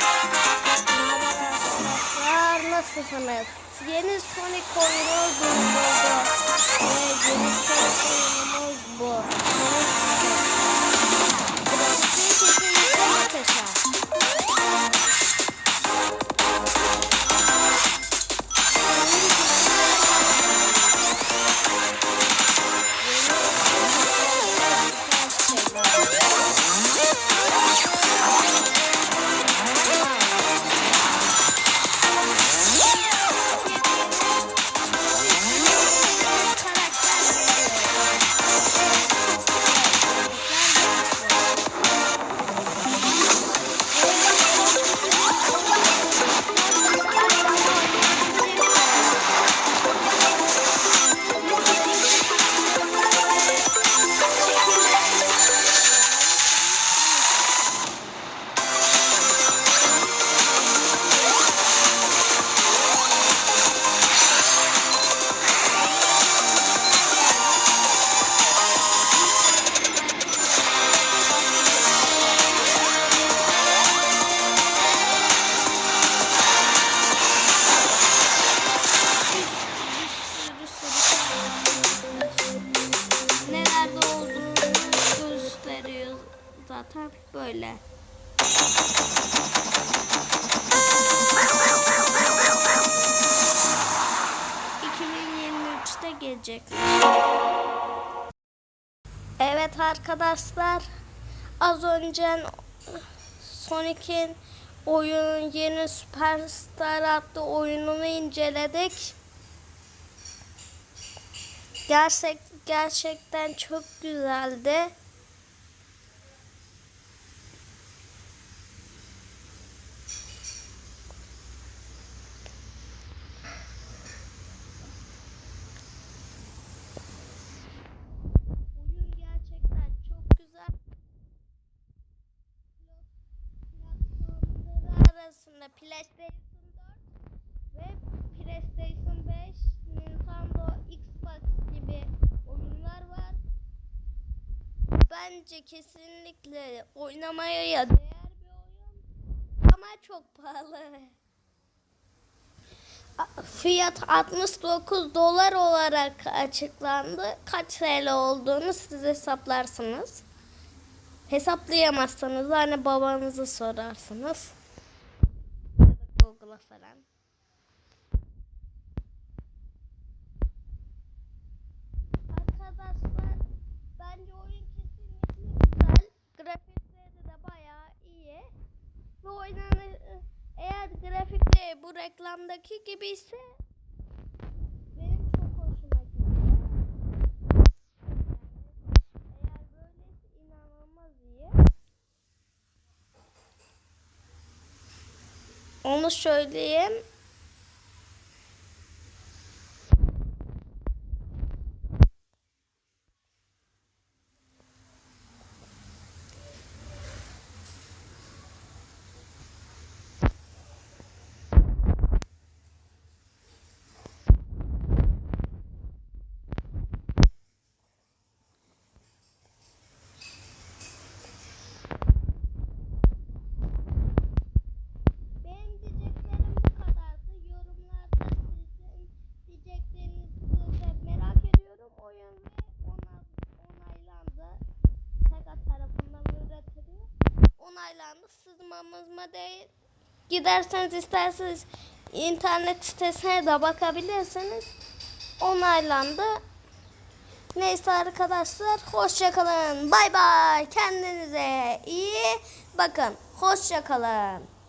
Merhaba arkadaşlar, nasılsınız? Yeni Sonic oyunu durdurdu. Ve yeni zaten böyle. ...2023'te gelecek. Evet arkadaşlar... ...az önce... ...Sonic'in... ...oyunun yeni Superstar adlı oyununu inceledik. Gerçek gerçekten çok güzeldi. Oyun gerçekten çok güzel. Arasında PlayStation 4 ve PlayStation 5, Nintendo, Xbox gibi oyunlar var. Bence kesinlikle oynamaya değer bir oyun ama çok pahalı. Fiyat 69 dolar olarak açıklandı. Kaç TL olduğunu siz hesaplarsınız. Hesaplayamazsanız da hani babanızı sorarsınız. Google'a falan. Arkadaşlar bence oyun kesinlikle güzel. Grafikleri de bayağı iyi. Ve oynanır eğer grafikleri bu reklamdaki gibi ise Onu söyleyeyim. Onaylandı. Sızmamızma değil. Giderseniz isterseniz internet sitesine de bakabilirsiniz. Onaylandı. Neyse arkadaşlar hoşçakalın. Bay bay. Kendinize iyi bakın. Hoşçakalın.